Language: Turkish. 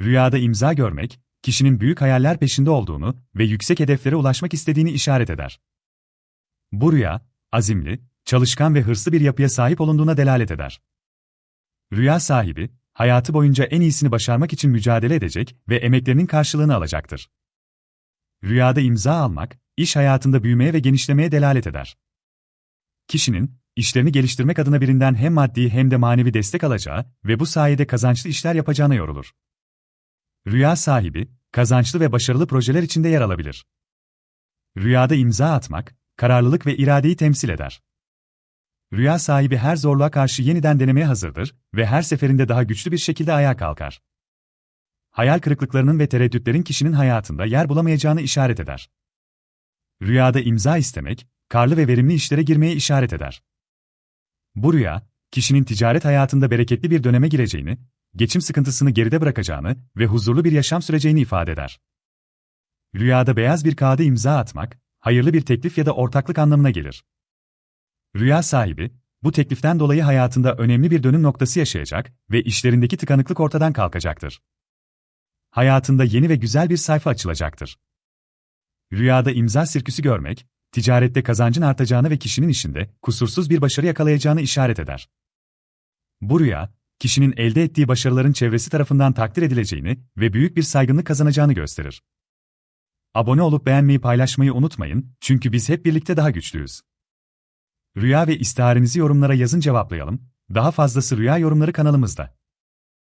Rüyada imza görmek, kişinin büyük hayaller peşinde olduğunu ve yüksek hedeflere ulaşmak istediğini işaret eder. Bu rüya, azimli, çalışkan ve hırslı bir yapıya sahip olunduğuna delalet eder. Rüya sahibi, hayatı boyunca en iyisini başarmak için mücadele edecek ve emeklerinin karşılığını alacaktır. Rüyada imza almak, iş hayatında büyümeye ve genişlemeye delalet eder. Kişinin, işlerini geliştirmek adına birinden hem maddi hem de manevi destek alacağı ve bu sayede kazançlı işler yapacağına yorulur. Rüya sahibi, kazançlı ve başarılı projeler içinde yer alabilir. Rüyada imza atmak, kararlılık ve iradeyi temsil eder. Rüya sahibi her zorluğa karşı yeniden denemeye hazırdır ve her seferinde daha güçlü bir şekilde ayağa kalkar. Hayal kırıklıklarının ve tereddütlerin kişinin hayatında yer bulamayacağını işaret eder. Rüyada imza istemek, karlı ve verimli işlere girmeye işaret eder. Bu rüya, kişinin ticaret hayatında bereketli bir döneme gireceğini, geçim sıkıntısını geride bırakacağını ve huzurlu bir yaşam süreceğini ifade eder. Rüyada beyaz bir kağıda imza atmak, hayırlı bir teklif ya da ortaklık anlamına gelir. Rüya sahibi, bu tekliften dolayı hayatında önemli bir dönüm noktası yaşayacak ve işlerindeki tıkanıklık ortadan kalkacaktır. Hayatında yeni ve güzel bir sayfa açılacaktır. Rüyada imza sirküsü görmek, ticarette kazancın artacağını ve kişinin işinde kusursuz bir başarı yakalayacağını işaret eder. Bu rüya, kişinin elde ettiği başarıların çevresi tarafından takdir edileceğini ve büyük bir saygınlık kazanacağını gösterir. Abone olup beğenmeyi paylaşmayı unutmayın, çünkü biz hep birlikte daha güçlüyüz. Rüya ve istiharenizi yorumlara yazın cevaplayalım, daha fazlası rüya yorumları kanalımızda.